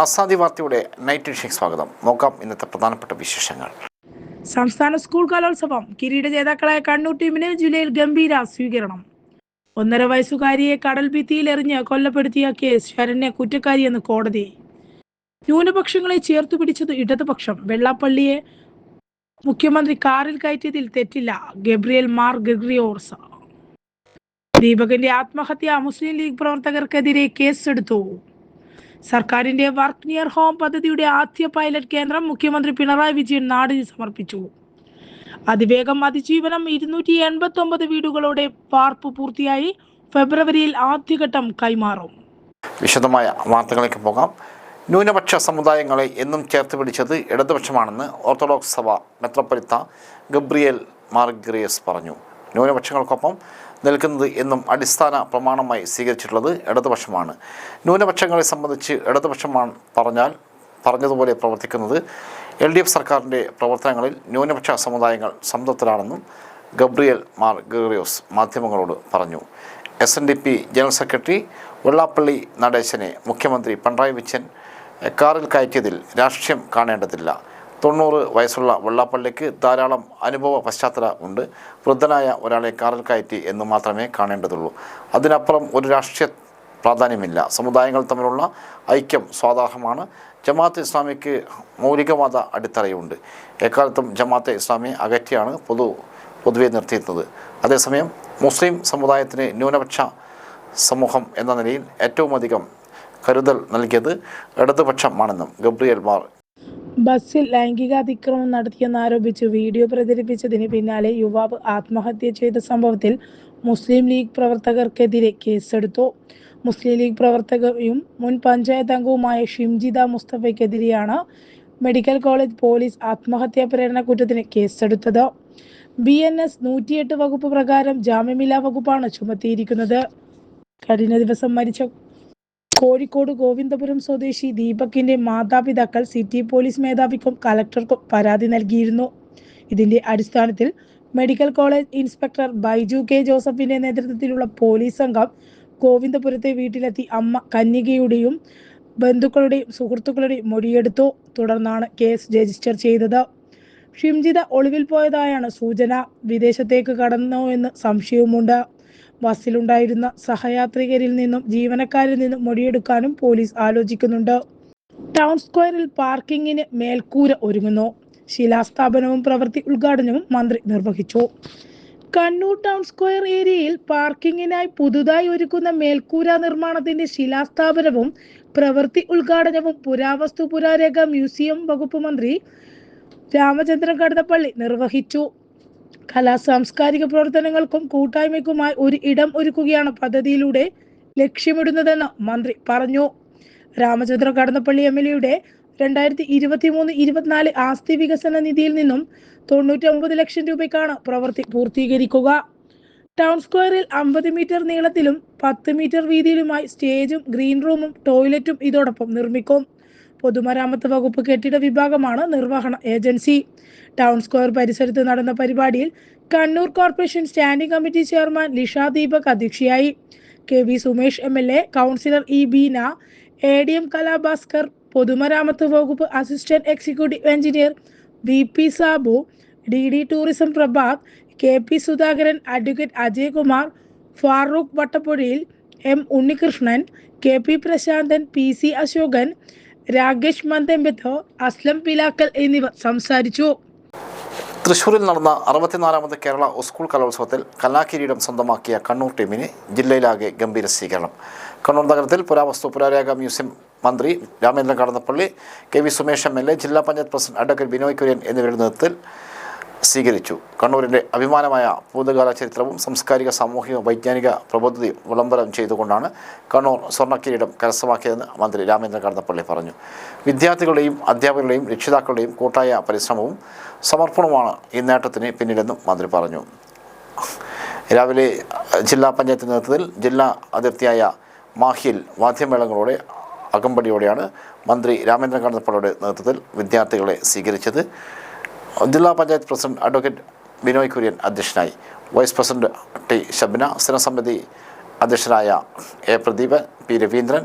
ആസാദി വാർത്തയുടെ നൈറ്റ് വിഷയം സ്വാഗതം. നോക്കാം ഇന്നത്തെ പ്രധാനപ്പെട്ട വിശേഷങ്ങൾ. സംസ്ഥാന സ്കൂൾ കലോത്സവം കിരീട ജേതാക്കളായ കണ്ണൂർ ടീമിന് ജില്ലയിൽ ഗംഭീര സ്വീകരണം. ഒന്നര വയസ്സുകാരിയെ കടൽ ഭിത്തിയിൽ എറിഞ്ഞ് കൊല്ലപ്പെടുത്തിയ കേസ് ശരണ്യ കുറ്റക്കാരിയെന്ന് കോടതി. ന്യൂനപക്ഷങ്ങളെ ചേർത്തു പിടിച്ചത് ഇടതുപക്ഷം. വെള്ളാപ്പള്ളിയെ മുഖ്യമന്ത്രി കാറിൽ കയറ്റിയതിൽ തെറ്റില്ല. ഗബ്രിയൽ മാർ ഗഗ്രിയോർസ. ദീപകന്റെ ആത്മഹത്യ മുസ്ലിം ലീഗ് പ്രവർത്തകർക്കെതിരെ കേസെടുത്തു. സർക്കാരിന്റെ വർക്ക് നിയർ ഹോം പദ്ധതിയുടെ ആദ്യ പൈലറ്റ് കേന്ദ്രം മുഖ്യമന്ത്രി പിണറായി വിജയൻ നാടിന് സമർപ്പിച്ചു. അതിവേഗം അതിജീവനം ഇരുന്നൂറ്റി എൺപത്തി ഒമ്പത് വീടുകളോടെ പാർപ്പ് പൂർത്തിയായി ഫെബ്രുവരിയിൽ ആദ്യഘട്ടം കൈമാറും. വിശദമായ വാർത്തകളിലേക്ക് പോകാം. ന്യൂനപക്ഷ സമുദായങ്ങളെ എന്നും ചേർത്ത് പിടിച്ചത് ഇടതുപക്ഷമാണെന്ന് ഓർത്തഡോക്സ് സഭ മെത്രപ്പൊലിത്ത ഗബ്രിയേൽ മാർഗ്രിയസ് പറഞ്ഞു. ന്യൂനപക്ഷങ്ങൾക്കൊപ്പം നിൽക്കുന്നത് എന്നും അടിസ്ഥാന പ്രമാണമായി സ്വീകരിച്ചിട്ടുള്ളത് ഇടതുപക്ഷമാണ്. ന്യൂനപക്ഷങ്ങളെ സംബന്ധിച്ച് ഇടതുപക്ഷമാണ് പറഞ്ഞാൽ പറഞ്ഞതുപോലെ പ്രവർത്തിക്കുന്നത് എൽ ഡി എഫ് സർക്കാരിന്റെ പ്രവർത്തനങ്ങളിൽ ന്യൂനപക്ഷ സമുദായങ്ങൾ സംതൃപ്തരാണെന്നും ഗബ്രിയൽ മാർ ഗറിയോസ് മാധ്യമങ്ങളോട് പറഞ്ഞു. S N D P general secretary Vellappally നടേശനെ മുഖ്യമന്ത്രി പിണറായി വിജയൻ കാറിൽ കയറ്റിയതിൽ രാഷ്ട്രീയം കാണേണ്ടതില്ല. തൊണ്ണൂറ് വയസ്സുള്ള വെള്ളാപ്പള്ളിക്ക് ധാരാളം അനുഭവ പശ്ചാത്തല ഉണ്ട്. വൃദ്ധനായ ഒരാളെ കാറിൽ കയറ്റി എന്ന് മാത്രമേ കാണേണ്ടതുള്ളൂ. അതിനപ്പുറം ഒരു രാഷ്ട്രീയ പ്രാധാന്യമില്ല. സമുദായങ്ങൾ തമ്മിലുള്ള ഐക്യം സ്വാദാഹമാണ്. ജമാഅത്ത് ഇസ്ലാമിക്ക് മൗലികവാദ അടിത്തറയുണ്ട്. എക്കാലത്തും ജമാഅത്തെ ഇസ്ലാമിയെ അകറ്റിയാണ് പൊതു പൊതുവെ നിർത്തിയിരുന്നത്. അതേസമയം മുസ്ലിം സമുദായത്തിന് ന്യൂനപക്ഷ സമൂഹം എന്ന നിലയിൽ ഏറ്റവും അധികം കരുതൽ നൽകിയത് ഇടതുപക്ഷമാണെന്നും ഗബ്രിയൽ മാർ ബസ്സിൽ ലൈംഗിക അതിക്രമം നടത്തിയെന്നാരോപിച്ച് വീഡിയോ പ്രചരിപ്പിച്ചതിന് പിന്നാലെ യുവാവ് ആത്മഹത്യ ചെയ്ത സംഭവത്തിൽ മുസ്ലിം ലീഗ് പ്രവർത്തകർക്കെതിരെ കേസെടുത്തു. മുസ്ലിം ലീഗ് പ്രവർത്തകയും മുൻ പഞ്ചായത്ത് അംഗവുമായ ഷിംജിത മുസ്തഫയ്ക്കെതിരെയാണ് മെഡിക്കൽ കോളേജ് പോലീസ് ആത്മഹത്യാ പ്രേരണ കുറ്റത്തിന് കേസെടുത്തത്. ബി എൻ എസ് നൂറ്റിയെട്ട് വകുപ്പ് പ്രകാരം ജാമ്യമില്ലാ വകുപ്പാണ് ചുമത്തിയിരിക്കുന്നത്. കഴിഞ്ഞ ദിവസം മരിച്ച കോഴിക്കോട് ഗോവിന്ദപുരം സ്വദേശി ദീപകിന്റെ മാതാപിതാക്കൾ സിറ്റി പോലീസ് മേധാവിക്കും കലക്ടർക്കും പരാതി നൽകിയിരുന്നു. ഇതിന്റെ അടിസ്ഥാനത്തിൽ medical college inspector Baiju K ജോസഫിന്റെ നേതൃത്വത്തിലുള്ള പോലീസ് സംഘം ഗോവിന്ദപുരത്തെ വീട്ടിലെത്തി അമ്മ കന്യകയുടെയും ബന്ധുക്കളുടെയും സുഹൃത്തുക്കളുടെയും മൊഴിയെടുത്തു. തുടർന്നാണ് കേസ് രജിസ്റ്റർ ചെയ്തത്. ഷിംജിത ഒളിവിൽ പോയതായാണ് സൂചന. വിദേശത്തേക്ക് കടന്നോ എന്ന് സംശയവുമുണ്ട്. ബസ്സിലുണ്ടായിരുന്ന സഹയാത്രികരിൽ നിന്നും ജീവനക്കാരിൽ നിന്നും മൊഴിയെടുക്കാനും പോലീസ് ആലോചിക്കുന്നുണ്ട്. ടൗൺ സ്ക്വയറിൽ പാർക്കിങ്ങിന് മേൽക്കൂര ഒരുങ്ങുന്നു. ശിലാസ്ഥാപനവും പ്രവൃത്തി ഉദ്ഘാടനവും മന്ത്രി നിർവഹിച്ചു. കണ്ണൂർ ടൗൺ സ്ക്വയർ ഏരിയയിൽ പാർക്കിങ്ങിനായി പുതുതായി ഒരുക്കുന്ന മേൽക്കൂര നിർമ്മാണത്തിന്റെ ശിലാസ്ഥാപനവും പ്രവൃത്തി ഉദ്ഘാടനവും പുരാവസ്തു പുരാരേഖ മ്യൂസിയം വകുപ്പ് മന്ത്രി രാമചന്ദ്രൻ കടന്നപ്പള്ളി നിർവഹിച്ചു. കലാ സാംസ്കാരിക പ്രവർത്തനങ്ങൾക്കും കൂട്ടായ്മയ്ക്കുമായി ഒരു ഇടം ഒരുക്കുകയാണ് പദ്ധതിയിലൂടെ ലക്ഷ്യമിടുന്നതെന്ന് മന്ത്രി പറഞ്ഞു. രാമചന്ദ്ര കടന്നപ്പള്ളി എം എൽ എയുടെ രണ്ടായിരത്തി ഇരുപത്തി മൂന്ന് ഇരുപത്തിനാല് ആസ്തി വികസന നിധിയിൽ നിന്നും തൊണ്ണൂറ്റി ലക്ഷം രൂപയ്ക്കാണ് പ്രവൃത്തി പൂർത്തീകരിക്കുക. ടൗൺ സ്ക്വയറിൽ അമ്പത് മീറ്റർ നീളത്തിലും പത്ത് മീറ്റർ വീതിയിലുമായി സ്റ്റേജും ഗ്രീൻ റൂമും ടോയ്ലറ്റും ഇതോടൊപ്പം നിർമ്മിക്കും. പൊതുമരാമത്ത് വകുപ്പ് കെട്ടിട വിഭാഗമാണ് നിർവഹണ ഏജൻസി. ടൗൺ സ്ക്വയർ പരിസരത്ത് നടന്ന പരിപാടിയിൽ Kannur corporation standing committee chairman Lisha Deepak അധ്യക്ഷയായി. K V Sumesh M L A councillor E Beena A D M Kalabhaskar പൊതുമരാമത്ത് വകുപ്പ് assistant executive engineer V P Sabu D D tourism Prabhat K P Sudhakaran advocate Ajaykumar Farooq Vattappuzhayil M Unnikrishnan K P Prashanthan P C Ashokan Rakesh Mando Aslam Pilakkal എന്നിവർ സംസാരിച്ചു. തൃശ്ശൂരിൽ നടന്ന അറുപത്തിനാലാമത് Kerala school കലോത്സവത്തിൽ കലാകിരീടം സ്വന്തമാക്കിയ കണ്ണൂർ ടീമിന് ജില്ലയിലാകെ ഗംഭീര സ്വീകരണം. കണ്ണൂർ നഗരത്തിൽ പുരാവസ്തു പുരാരേഖ മ്യൂസിയം മന്ത്രി Ramendran Kadannappally K V Sumesh M L A ജില്ലാ പഞ്ചായത്ത് പ്രസിഡന്റ് അഡ്വക്കേറ്റ് ബിനോയ് കുര്യൻ എന്നിവരുടെ നേതൃത്വത്തിൽ സ്വീകരിച്ചു. കണ്ണൂരിന്റെ അഭിമാനമായ ഭൂതകാല ചരിത്രവും സാംസ്കാരിക സാമൂഹിക വൈജ്ഞാനിക പ്രബുദ്ധതയും വിളംബരം ചെയ്തുകൊണ്ടാണ് കണ്ണൂർ സ്വർണക്കിരീടം കരസ്ഥമാക്കിയതെന്ന് മന്ത്രി രാമേന്ദ്രൻ കടന്നപ്പള്ളി പറഞ്ഞു. വിദ്യാർത്ഥികളുടെയും അധ്യാപകരുടെയും രക്ഷിതാക്കളുടെയും കൂട്ടായ പരിശ്രമവും സമർപ്പണവുമാണ് ഈ നേട്ടത്തിന് പിന്നിലെന്നും മന്ത്രി പറഞ്ഞു. രാവിലെ ജില്ലാ പഞ്ചായത്ത് നേതൃത്വത്തിൽ ജില്ലാ അതിർത്തിയായ മാഹിയിൽ വാദ്യമേളങ്ങളോടെ അകമ്പടിയോടെയാണ് മന്ത്രി രാമേന്ദ്രൻ കടന്നപ്പള്ളിയുടെ നേതൃത്വത്തിൽ വിദ്യാർത്ഥികളെ സ്വീകരിച്ചത്. ജില്ലാ പഞ്ചായത്ത് പ്രസിഡന്റ് അഡ്വക്കേറ്റ് ബിനോയ് കുര്യൻ അധ്യക്ഷനായി. വൈസ് പ്രസിഡന്റ് ടി ഷബ്ന സ്ഥിരസമിതി അധ്യക്ഷനായ A Pradeepan P Raveendran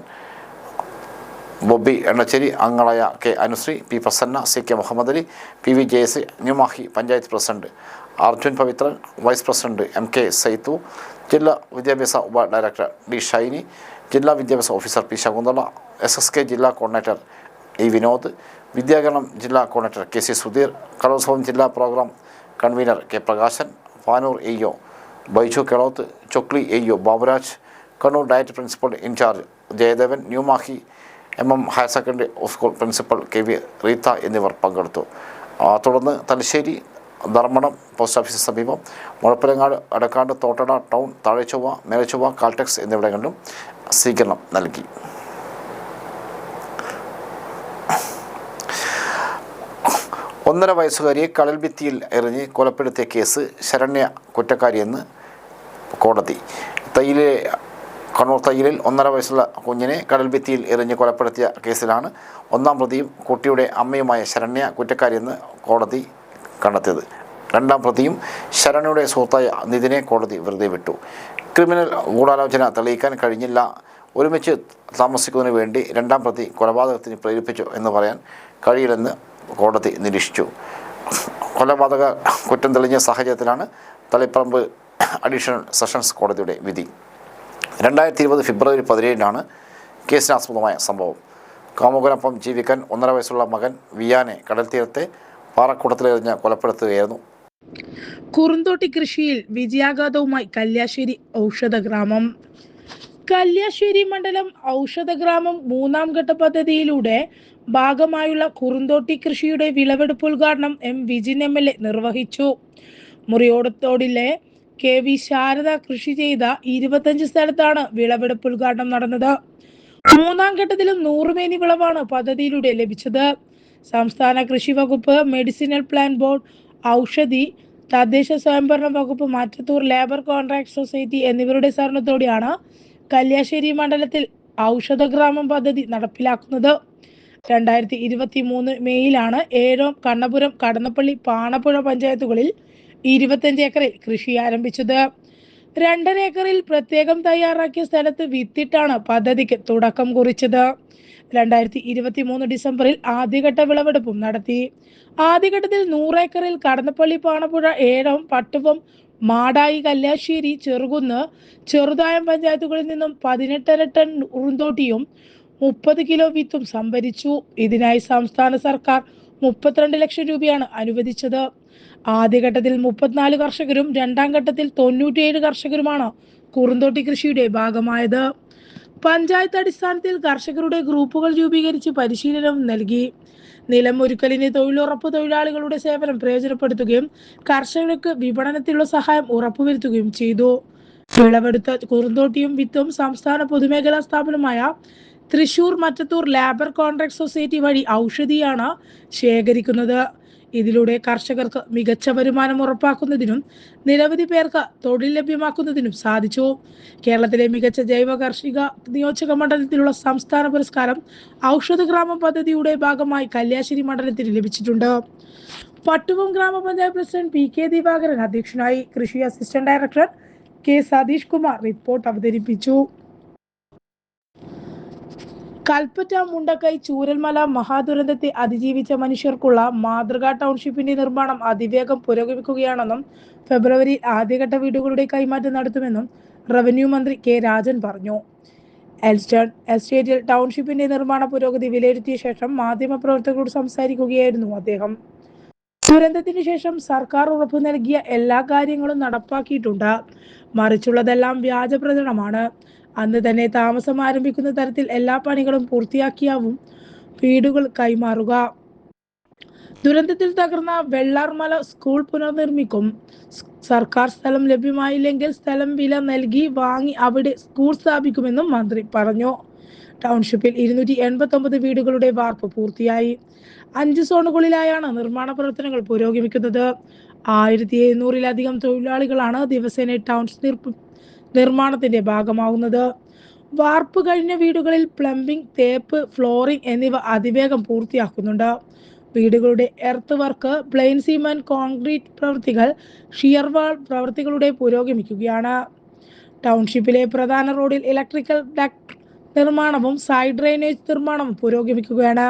Bobby Ennacheri അങ്ങളയ K Anushree P Prasanna C K Muhammad Ali P V Jayasi New Mahe panchayat president Arjun Pavithran vice president M K Saithu ജില്ലാ വിദ്യാഭ്യാസ ഉപ ഡയറക്ടർ ഡി ഷൈനി ജില്ലാ വിദ്യാഭ്യാസ officer P Shakunthala S S K ജില്ലാ coordinator E Vinod വിദ്യാകരണം ജില്ലാ coordinator K C Sudheer കലോത്സവം ജില്ലാ programme convener K Prakashan Panoor A O Baiju Kelothu Chokli A O Baburaj Kannur DIET principal in charge Jayadevan New Mahe M M higher secondary school principal K V Reetha എന്നിവർ പങ്കെടുത്തു. തുടർന്ന് Thalassery Dharmadam post ഓഫീസിന് സമീപം Muzhappilangad Adakkad Thottada town Thazhechovva Melechovva Caltex എന്നിവിടങ്ങളിലും സ്വീകരണം നൽകി. ഒന്നര വയസ്സുകാരിയെ കടൽ ഭിത്തിയിൽ എറിഞ്ഞ് കൊലപ്പെടുത്തിയ കേസ് ശരണ്യ കുറ്റക്കാരിയെന്ന് കോടതി. തയ്യിലെ കണ്ണൂർ തയ്യിലിൽ ഒന്നര വയസ്സുള്ള കുഞ്ഞിനെ കടൽ ഭിത്തിയിൽ എറിഞ്ഞ് കൊലപ്പെടുത്തിയ കേസിലാണ് ഒന്നാം പ്രതിയും കുട്ടിയുടെ അമ്മയുമായ ശരണ്യ കുറ്റക്കാരിയെന്ന് കോടതി കണ്ടെത്തിയത്. രണ്ടാം പ്രതിയും ശരണയുടെ സുഹൃത്തായ നിതിനെ കോടതി വെറുതെ വിട്ടു. ക്രിമിനൽ ഗൂഢാലോചന തെളിയിക്കാൻ കഴിഞ്ഞില്ല. ഒരുമിച്ച് താമസിക്കുന്നതിന് വേണ്ടി രണ്ടാം പ്രതി കൊലപാതകത്തിന് പ്രേരിപ്പിച്ചു എന്ന് പറയാൻ കഴിയില്ലെന്ന് കോടതി നിരീക്ഷിച്ചു. കൊലപാതക കുറ്റം തെളിഞ്ഞ സാഹചര്യത്തിലാണ് തളിപ്പറമ്പ് അഡീഷണൽ സെഷൻസ് കോടതിയുടെ വിധി. രണ്ടായിരത്തി ഇരുപത് ഫെബ്രുവരി പതിനേഴിനാണ് കേസിനാസ്പദമായ സംഭവം. കാമുകനൊപ്പം ജീവിക്കാൻ ഒന്നര വയസ്സുള്ള മകൻ വിയാനെ കടൽ തീരത്തെ പാറക്കൂടത്തിലെറിഞ്ഞ് കൊലപ്പെടുത്തുകയായിരുന്നു. കുറുന്തോട്ടി കൃഷിയിൽ വിജയാഘാതവുമായി കല്യാശ്ശേരി ഔഷധ ഗ്രാമം. കല്യാശ്ശേരി മണ്ഡലം ഔഷധ ഗ്രാമം മൂന്നാം ഘട്ട പദ്ധതിയിലൂടെ ഭാഗമായുള്ള കുറുന്തോട്ടി കൃഷിയുടെ വിളവെടുപ്പ് ഉദ്ഘാടനം M Vijin M L A നിർവഹിച്ചു. മുറിയോടത്തോടിലെ കെ വി ശാരദ കൃഷി ചെയ്ത ഇരുപത്തഞ്ച് സ്ഥലത്താണ് വിളവെടുപ്പ് ഉദ്ഘാടനം നടന്നത്. മൂന്നാം ഘട്ടത്തിലും നൂറുമേനി വിളവാണ് പദ്ധതിയിലൂടെ ലഭിച്ചത്. സംസ്ഥാന കൃഷി വകുപ്പ് മെഡിസിനൽ പ്ലാൻ ബോർഡ് ഔഷധി തദ്ദേശ സ്വയംഭരണ വകുപ്പ് മാറ്റത്തൂർ ലേബർ കോൺട്രാക്ട് സൊസൈറ്റി എന്നിവരുടെ സഹകരണത്തോടെയാണ് കല്യാശ്ശേരി മണ്ഡലത്തിൽ ഔഷധഗ്രാമം പദ്ധതി നടപ്പിലാക്കുന്നത്. രണ്ടായിരത്തി ഇരുപത്തി മൂന്ന് മെയ്യിലാണ് ഏഴോം കണ്ണപുരം കടന്നപ്പള്ളി പാണപ്പുഴ പഞ്ചായത്തുകളിൽ ഇരുപത്തഞ്ച് ഏക്കറിൽ കൃഷി ആരംഭിച്ചത്. രണ്ടര ഏക്കറിൽ പ്രത്യേകം തയ്യാറാക്കിയ സ്ഥലത്ത് വിത്തിട്ടാണ് പദ്ധതിക്ക് തുടക്കം കുറിച്ചത്. രണ്ടായിരത്തി ഇരുപത്തി മൂന്ന് ഡിസംബറിൽ ആദ്യഘട്ട വിളവെടുപ്പും നടത്തി. ആദ്യഘട്ടത്തിൽ നൂറേക്കറിൽ കടന്നപ്പള്ളി പാണപ്പുഴ ഏഴം പട്ടുവം മാടായി കല്യാശ്ശേരി ചെറുകുന്ന് ചെറുതായം പഞ്ചായത്തുകളിൽ നിന്നും പതിനെട്ടര ടൺ ഉറുന്തോട്ടിയും മുപ്പത് കിലോ വിത്തും സംഭരിച്ചു. ഇതിനായി സംസ്ഥാന സർക്കാർ മുപ്പത്തിരണ്ട് ലക്ഷം രൂപയാണ് അനുവദിച്ചത്. ആദ്യഘട്ടത്തിൽ മുപ്പത്തിനാല് കർഷകരും രണ്ടാം ഘട്ടത്തിൽ തൊണ്ണൂറ്റിയേഴ് കർഷകരുമാണ് കുറുന്തോട്ടി കൃഷിയുടെ ഭാഗമായത്. പഞ്ചായത്ത് അടിസ്ഥാനത്തിൽ കർഷകരുടെ ഗ്രൂപ്പുകൾ രൂപീകരിച്ച് പരിശീലനം നൽകി. നിലം ഒരുക്കലിന് തൊഴിലുറപ്പ് തൊഴിലാളികളുടെ സേവനം പ്രയോജനപ്പെടുത്തുകയും കർഷകർക്ക് വിപണനത്തിലുള്ള സഹായം ഉറപ്പുവരുത്തുകയും ചെയ്തു. വിളവെടുത്ത കുറുന്തോട്ടിയും വിത്തും സംസ്ഥാന പൊതുമേഖലാ സ്ഥാപനമായ Thrissur Mattathur labour contract society വഴി ഔഷധിയാണ് ശേഖരിക്കുന്നത്. ഇതിലൂടെ കർഷകർക്ക് മികച്ച വരുമാനം ഉറപ്പാക്കുന്നതിനും നിരവധി പേർക്ക് തൊഴിൽ ലഭ്യമാക്കുന്നതിനും സാധിച്ചു. കേരളത്തിലെ മികച്ച ജൈവ കാർഷിക നിയോജക മണ്ഡലത്തിലുള്ള സംസ്ഥാന പുരസ്കാരം ഔഷധ ഗ്രാമ പദ്ധതിയുടെ ഭാഗമായി കല്യാശ്ശേരി മണ്ഡലത്തിന് ലഭിച്ചിട്ടുണ്ട്. പട്ടുവം ഗ്രാമപഞ്ചായത്ത് പ്രസിഡന്റ് പി കെ ദിവാകരൻ അധ്യക്ഷനായി കൃഷി assistant director K Satheesh Kumar report അവതരിപ്പിച്ചു. കൽപ്പറ്റ മുണ്ടക്കൈ ചൂരൽമല മഹാദുരന്തത്തെ അതിജീവിച്ച മനുഷ്യർക്കുള്ള മാതൃകാ ടൗൺഷിപ്പിന്റെ നിർമ്മാണം അതിവേഗം പുരോഗമിക്കുകയാണെന്നും ഫെബ്രുവരി ആദ്യഘട്ട വീടുകളുടെ കൈമാറ്റം നടത്തുമെന്നും റവന്യൂ മന്ത്രി കെ രാജൻ പറഞ്ഞു. എൽസ്റ്റൺ എസ്റ്റേറ്റിൽ ടൗൺഷിപ്പിന്റെ നിർമ്മാണ പുരോഗതി വിലയിരുത്തിയ ശേഷം മാധ്യമപ്രവർത്തകരോട് സംസാരിക്കുകയായിരുന്നു അദ്ദേഹം. ദുരന്തത്തിന് ശേഷം സർക്കാർ ഉറപ്പു നൽകിയ എല്ലാ കാര്യങ്ങളും നടപ്പാക്കിയിട്ടുണ്ട്. മറിച്ചുള്ളതെല്ലാം വ്യാജ പ്രചരണമാണ് അന്ന് തന്നെ താമസം ആരംഭിക്കുന്ന തരത്തിൽ എല്ലാ പണികളും പൂർത്തിയാക്കിയാവും വീടുകൾ കൈമാറുക. ദുരന്തത്തിൽ തകർന്ന വെള്ളാർമല സ്കൂൾ പുനർനിർമ്മിക്കും. സർക്കാർ സ്ഥലം ലഭ്യമായില്ലെങ്കിൽ സ്ഥലം വില നൽകി വാങ്ങി അവിടെ സ്കൂൾ സ്ഥാപിക്കുമെന്നും മന്ത്രി പറഞ്ഞു. ടൗൺഷിപ്പിൽ ഇരുന്നൂറ്റി എൺപത്തി ഒമ്പത് വീടുകളുടെ വാർപ്പ് പൂർത്തിയായി. അഞ്ച് സോണുകളിലായാണ് നിർമ്മാണ പ്രവർത്തനങ്ങൾ പുരോഗമിക്കുന്നത്. ആയിരത്തി എഴുന്നൂറിലധികം തൊഴിലാളികളാണ് ദിവസേന നിർപ്പ- നിർമ്മാണത്തിന്റെ ഭാഗമാവുന്നത്. വാർപ്പ് കഴിഞ്ഞ വീടുകളിൽ പ്ലംബിംഗ് തേപ്പ് ഫ്ലോറിംഗ് എന്നിവ അതിവേഗം പൂർത്തിയാക്കുന്നുണ്ട്. വീടുകളുടെ earth work plain cement concrete പ്രവൃത്തികൾ ഷിയർവാൾ പ്രവൃത്തികളുടെ പുരോഗമിക്കുകയാണ്. ടൗൺഷിപ്പിലെ പ്രധാന റോഡിൽ ഇലക്ട്രിക്കൽ ഡക്ട് നിർമ്മാണവും സൈഡ് ഡ്രെയിനേജ് നിർമ്മാണവും പുരോഗമിക്കുകയാണ്.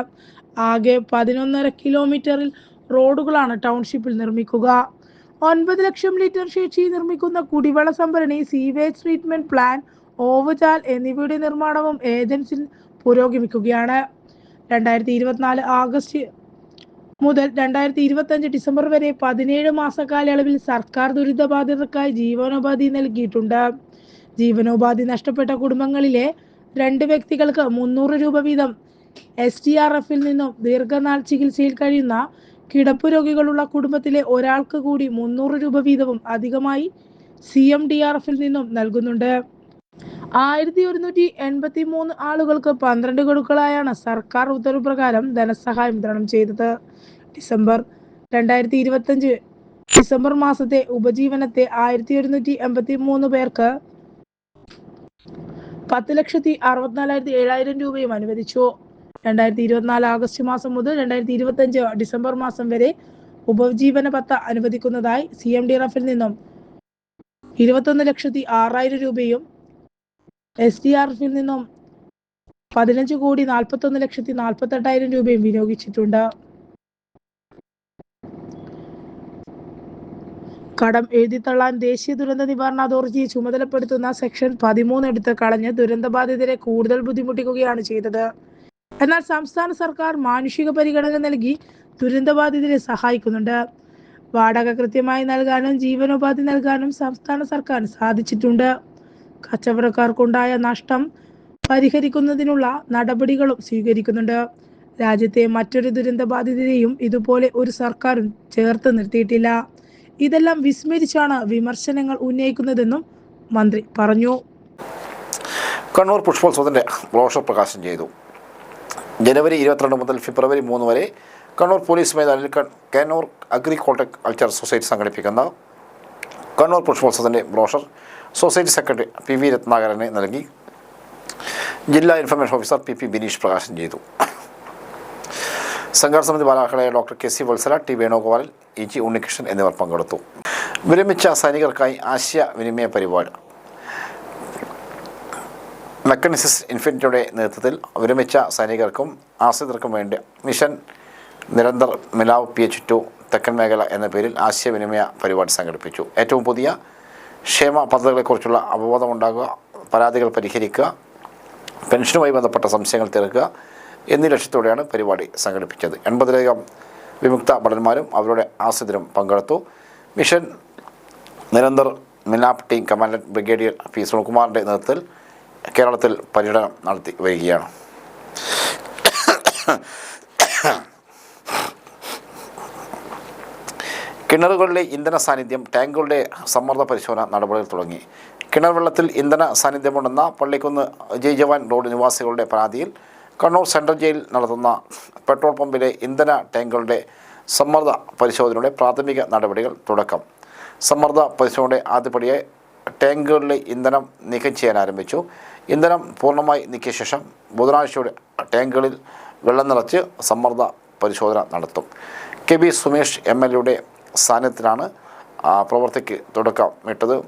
ആകെ പതിനൊന്നര കിലോമീറ്ററിൽ റോഡുകളാണ് ടൗൺഷിപ്പിൽ നിർമ്മിക്കുക. ഒൻപത് ലക്ഷം ലിറ്റർ ശേഷി നിർമ്മിക്കുന്ന കുടിവെള്ള സംഭരണി സീവേജ് ട്രീറ്റ്മെന്റ് പ്ലാൻ ഓവുചാൽ എന്നിവയുടെ നിർമ്മാണവും ഏജൻസി പുരോഗമിക്കുകയാണ്. രണ്ടായിരത്തി ഇരുപത്തിനാല് ആഗസ്റ്റ് മുതൽ രണ്ടായിരത്തി ഇരുപത്തഞ്ച് ഡിസംബർ വരെ പതിനേഴ് മാസ കാലയളവിൽ സർക്കാർ ദുരിതബാധിതർക്കായി ജീവനോപാധി നൽകിയിട്ടുണ്ട്. ജീവനോപാധി നഷ്ടപ്പെട്ട കുടുംബങ്ങളിലെ രണ്ട് വ്യക്തികൾക്ക് മുന്നൂറ് രൂപ വീതം എസ് ടി ആർ എഫിൽ നിന്നും ദീർഘനാൾ ചികിത്സയിൽ കഴിയുന്ന കിടപ്പ് രോഗികളുള്ള കുടുംബത്തിലെ ഒരാൾക്ക് കൂടി മുന്നൂറ് രൂപ വീതവും അധികമായി സി എം ഡി ആർ എഫിൽ നിന്നും നൽകുന്നുണ്ട്. ആയിരത്തി ഒരുന്നൂറ്റി എൺപത്തി മൂന്ന് ആളുകൾക്ക് പന്ത്രണ്ട് ഗഡുക്കളായാണ് സർക്കാർ ഉത്തരവ് പ്രകാരം ധനസഹായം വിതരണം ചെയ്തത്. ഡിസംബർ രണ്ടായിരത്തി ഇരുപത്തഞ്ച് ഡിസംബർ മാസത്തെ ഉപജീവനത്തെ ആയിരത്തി ഒരുന്നൂറ്റി എൺപത്തി മൂന്ന് പേർക്ക് പത്ത് ലക്ഷത്തി അറുപത്തിനാലായിരത്തി ഏഴായിരം രൂപയും അനുവദിച്ചു. രണ്ടായിരത്തി ഇരുപത്തിനാല് ആഗസ്റ്റ് മാസം മുതൽ രണ്ടായിരത്തി ഇരുപത്തഞ്ച് ഡിസംബർ മാസം വരെ ഉപജീവന പത്ത അനുവദിക്കുന്നതായി സി എം ഡി എഫിൽ നിന്നും ഇരുപത്തൊന്ന് ലക്ഷത്തി ആറായിരം രൂപയും എസ് ഡി ആർ എഫിൽ നിന്നും പതിനഞ്ച് കോടി നാൽപ്പത്തൊന്ന് ലക്ഷത്തി നാൽപ്പത്തെട്ടായിരം രൂപയും വിനിയോഗിച്ചിട്ടുണ്ട്. കടം എഴുതിത്തള്ളാൻ ദേശീയ ദുരന്ത നിവാരണ അതോറിറ്റിയെ ചുമതലപ്പെടുത്തുന്ന സെക്ഷൻ പതിമൂന്ന് എടുത്ത് കളഞ്ഞ് ദുരന്തബാധിതരെ കൂടുതൽ ബുദ്ധിമുട്ടിക്കുകയാണ് ചെയ്തത്. എന്നാൽ സംസ്ഥാന സർക്കാർ മാനുഷിക പരിഗണന നൽകി ദുരന്തബാധിതരെ സഹായിക്കുന്നുണ്ട്. വാടക കൃത്യമായി നൽകാനും ജീവനോപാധി നൽകാനും സംസ്ഥാന സർക്കാർ സാധിച്ചിട്ടുണ്ട്. കച്ചവടക്കാർക്കുണ്ടായ നഷ്ടം പരിഹരിക്കുന്നതിനുള്ള നടപടികളും സ്വീകരിക്കുന്നുണ്ട്. രാജ്യത്തെ മറ്റൊരു ദുരന്തബാധിതരെയും ഇതുപോലെ ഒരു സർക്കാരും ചേർത്ത് നിർത്തിയിട്ടില്ല. ഇതെല്ലാം വിസ്മരിച്ചാണ് വിമർശനങ്ങൾ ഉന്നയിക്കുന്നതെന്നും മന്ത്രി പറഞ്ഞു. കണ്ണൂർ പുഷ്പോത്സവത്തിന്റെ ക്ലോഷർ പ്രകാശനം ചെയ്തു. ജനുവരി ഇരുപത്തിരണ്ട് മുതൽ ഫെബ്രുവരി മൂന്ന് വരെ കണ്ണൂർ പോലീസ് മൈതാനിൽ കണ്ണൂർ അഗ്രികോൾട്ടക് കൾച്ചർ സൊസൈറ്റി സംഘടിപ്പിക്കുന്ന Kannur പുഷ്പോത്സവത്തിന്റെ brochure society secretary P V രത്നാകരനെ നൽകി. ജില്ലാ information officer P P Bineesh പ്രകാശനം ചെയ്തു. സംഘാട സമിതി ഭാരവാഹികളായ doctor K C Vatsala T Venugopal E G Unnikrishnan എന്നിവർ പങ്കെടുത്തു. വിരമിച്ച സൈനികർക്കായി ആശയവിനിമയ പരിപാടി മെക്കനിസിസ് ഇൻഫിനിറ്റിയുടെ നേതൃത്വത്തിൽ വിരമിച്ച സൈനികർക്കും ആശ്രിതർക്കും വേണ്ടി mission Nirantar Milap P H two തെക്കൻ മേഖല എന്ന പേരിൽ ആശയവിനിമയ പരിപാടി സംഘടിപ്പിച്ചു. ഏറ്റവും പുതിയ ക്ഷേമ പദ്ധതികളെക്കുറിച്ചുള്ള അവബോധമുണ്ടാകുക പരാതികൾ പരിഹരിക്കുക പെൻഷനുമായി ബന്ധപ്പെട്ട സംശയങ്ങൾ തീർക്കുക എന്നീ ലക്ഷ്യത്തോടെയാണ് പരിപാടി സംഘടിപ്പിച്ചത്. എൺപതിലധികം വിമുക്ത ഭടന്മാരും അവരുടെ ആശ്രിതരും പങ്കെടുത്തു. Mission Nirantar Milap team commandant brigadier P സുനിൽകുമാറിന്റെ നേതൃത്വത്തിൽ കേരളത്തിൽ പര്യടനം നടത്തി വരികയാണ്. കിണറുകളിലെ ഇന്ധന സാന്നിധ്യം ടാങ്കുകളുടെ സമ്മർദ്ദ പരിശോധന നടപടികൾ തുടങ്ങി. കിണർ വെള്ളത്തിൽ ഇന്ധന സാന്നിധ്യമുണ്ടെന്ന പള്ളിക്കുന്ന് ജയ് ജവാൻ റോഡ് നിവാസികളുടെ പരാതിയിൽ കണ്ണൂർ സെൻട്രൽ ജയിൽ നടത്തുന്ന പെട്രോൾ പമ്പിലെ ഇന്ധന ടാങ്കുകളുടെ സമ്മർദ്ദ പരിശോധനയുടെ പ്രാഥമിക നടപടികൾ തുടക്കം. സമ്മർദ്ദ പരിശോധനയുടെ ആദ്യപടിയായി ടാങ്കുകളിലെ ഇന്ധനം നീക്കം ചെയ്യാൻ ആരംഭിച്ചു. ഇന്ധനം പൂർണമായി നീക്കിയ ശേഷം ബുധനാഴ്ചയോടെ ടാങ്കുകളിൽ വെള്ളം നിറച്ച് സമ്മർദ്ദ പരിശോധന നടത്തും. K B Sumesh M L എയുടെ സാന്നിധ്യത്തിലാണ് ആ, പ്രവൃത്തിക്ക് തുടക്കമിട്ടത്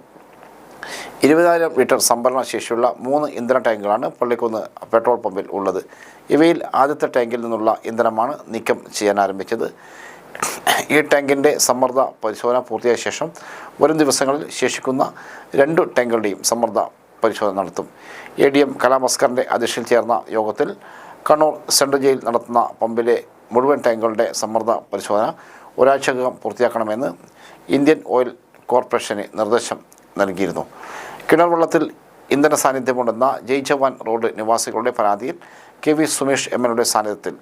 ഇരുപതിനായിരം ലിറ്റർ സംഭരണ ശേഷിയുള്ള മൂന്ന് ഇന്ധന ടാങ്കുകളാണ് പള്ളിക്കുന്ന് പെട്രോൾ പമ്പിൽ ഉള്ളത്. ഇവയിൽ ആദ്യത്തെ ടാങ്കിൽ നിന്നുള്ള ഇന്ധനമാണ് നീക്കം ചെയ്യാൻ ആരംഭിച്ചത്. ഈ ടാങ്കിന്റെ സമ്മർദ്ദ പരിശോധന പൂർത്തിയായ ശേഷം വരും ദിവസങ്ങളിൽ ശേഷിക്കുന്ന രണ്ടു ടാങ്കുകളുടെയും സമ്മർദ്ദ പരിശോധന നടത്തും. എ ഡി എം കലാമസ്കറിന്റെ അധ്യക്ഷതയിൽ ചേർന്ന യോഗത്തിൽ കണ്ണൂർ സെൻട്രൽ ജയിൽ നടത്തുന്ന പമ്പിലെ മുഴുവൻ ടാങ്കുകളുടെ സമ്മർദ്ദ പരിശോധന ഒരാഴ്ചക്കകം പൂർത്തിയാക്കണമെന്ന് ഇന്ത്യൻ ഓയിൽ കോർപ്പറേഷന് നിർദ്ദേശം നൽകിയിരുന്നു. കിണർ വെള്ളത്തിൽ ഇന്ധന സാന്നിധ്യമുണ്ടെന്ന ജയ് ജവാൻ റോഡ് നിവാസികളുടെ പരാതിയിൽ കെ വി സുമേഷ് എം എൽയുടെ സാന്നിധ്യത്തിൽ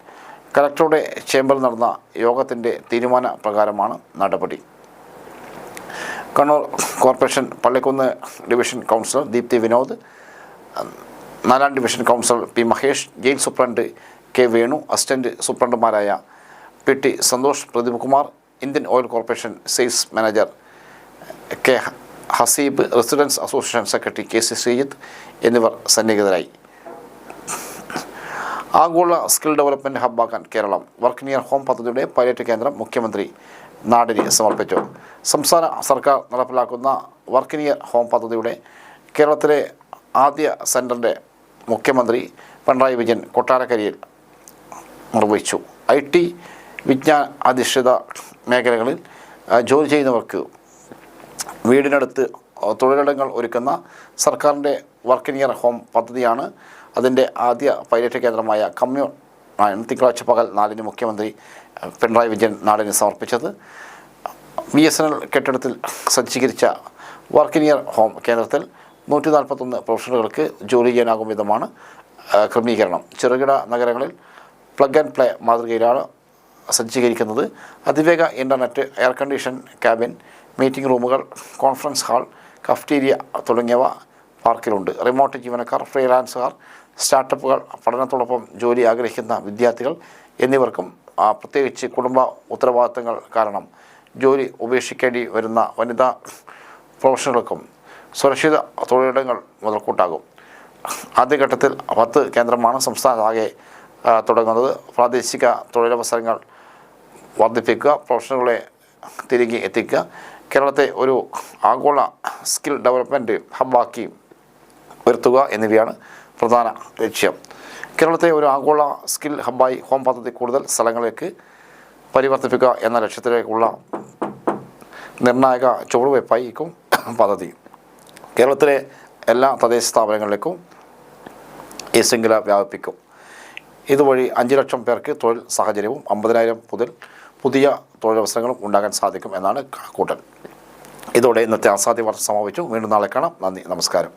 കലക്ടറുടെ ചേംബറിൽ നടന്ന യോഗത്തിന്റെ തീരുമാന പ്രകാരമാണ് നടപടി. Kannur corporation Pallikunnu division councillor Deepthi Vinod നാലാം division council P Mahesh jail superintendent K Venu assistant സൂപ്രണ്ടുമാരായ P T Santhosh Pradeep Kumar Indian oil corporation sales manager K Haseeb residence association secretary K C Sreejith എന്നിവർ സന്നിഹിതരായി. ആഗോള skill development ഹബ്ബാക്കാൻ Keralam work near home പദ്ധതിയുടെ pilot കേന്ദ്രം മുഖ്യമന്ത്രി നാടിന് സമർപ്പിച്ചു. സംസ്ഥാന സർക്കാർ നടപ്പിലാക്കുന്ന വർക്ക് നിയർ ഹോം പദ്ധതിയുടെ കേരളത്തിലെ ആദ്യ സെന്ററിന്റെ മുഖ്യമന്ത്രി പിണറായി വിജയൻ കൊട്ടാരക്കരയിൽ നിർവഹിച്ചു. ഐ ടി വിജ്ഞാന അധിഷ്ഠിത മേഖലകളിൽ ജോലി ചെയ്യുന്നവർക്ക് വീടിനടുത്ത് തൊഴിലിടങ്ങൾ ഒരുക്കുന്ന സർക്കാരിന്റെ വർക്ക് ഇയർ ഹോം പദ്ധതിയാണ് അതിന്റെ ആദ്യ പൈലറ്റ് കേന്ദ്രമായ കമ്മ്യൂൺ തിങ്കളാഴ്ച പകൽ നാലിന് മുഖ്യമന്ത്രി പിണറായി വിജയൻ നാടിന് സമർപ്പിച്ചത്. ബി എസ് എൻ എൽ കെട്ടിടത്തിൽ സജ്ജീകരിച്ച വർക്ക് നിയർ ഹോം കേന്ദ്രത്തിൽ നൂറ്റി നാൽപ്പത്തൊന്ന് പ്രൊഫഷണലുകൾക്ക് ജോലി ചെയ്യാനാകും വിധമാണ് ക്രമീകരണം. ചെറുകിട നഗരങ്ങളിൽ പ്ലഗ് ആൻഡ് പ്ലേ മാതൃകയിലാണ് സജ്ജീകരിക്കുന്നത്. അതിവേഗ internet air condition cabin meeting റൂമുകൾ കോൺഫറൻസ് ഹാൾ കഫ്റ്റീരിയ തുടങ്ങിയവ പാർക്കിലുണ്ട്. റിമോട്ട് ജീവനക്കാർ ഫ്രീലാൻസുകാർ സ്റ്റാർട്ടപ്പുകൾ പഠനത്തോടൊപ്പം ജോലി ആഗ്രഹിക്കുന്ന വിദ്യാർത്ഥികൾ എന്നിവർക്കും പ്രത്യേകിച്ച് കുടുംബ ഉത്തരവാദിത്തങ്ങൾ കാരണം ജോലി ഉപേക്ഷിക്കേണ്ടി വരുന്ന വനിതാ പ്രൊഫഷണലുകൾക്കും സുരക്ഷിത തൊഴിലിടങ്ങൾ മുതൽക്കൂട്ടാകും. ആദ്യഘട്ടത്തിൽ പത്ത് കേന്ദ്രമാണ് സംസ്ഥാനത്താകെ തുടങ്ങുന്നത്. പ്രാദേശിക തൊഴിലവസരങ്ങൾ വർദ്ധിപ്പിക്കുക പ്രൊഫഷണലുകളെ തിരികെ എത്തിക്കുക. കേരളത്തെ ഒരു ആഗോള സ്കിൽ ഡെവലപ്മെന്റ് ഹബ്ബാക്കി ഉയർത്തുക എന്നിവയാണ് പ്രധാന ലക്ഷ്യം. കേരളത്തെ ഒരു ആഗോള സ്കിൽ ഹബ്ബായി ഹോം പദ്ധതി കൂടുതൽ സ്ഥലങ്ങളിലേക്ക് പരിവർത്തിപ്പിക്കുക എന്ന ലക്ഷ്യത്തിലേക്കുള്ള നിർണായക ചുവടുവയ്പ്പായിരിക്കും പദ്ധതി. കേരളത്തിലെ എല്ലാ തദ്ദേശ സ്ഥാപനങ്ങളിലേക്കും ഈ ശൃംഖല വ്യാപിപ്പിക്കും. ഇതുവഴി അഞ്ച് ലക്ഷം പേർക്ക് തൊഴിൽ സാഹചര്യവും അമ്പതിനായിരം മുതൽ പുതിയ തൊഴിലവസരങ്ങളും ഉണ്ടാകാൻ സാധിക്കും എന്നാണ് കണക്കൂട്ടൽ ഇതോടെ ഇന്നത്തെ അസാധ്യ വാർത്ത സമാപിച്ചു. വീണ്ടും നാളെ കാണാം. നന്ദി. നമസ്കാരം.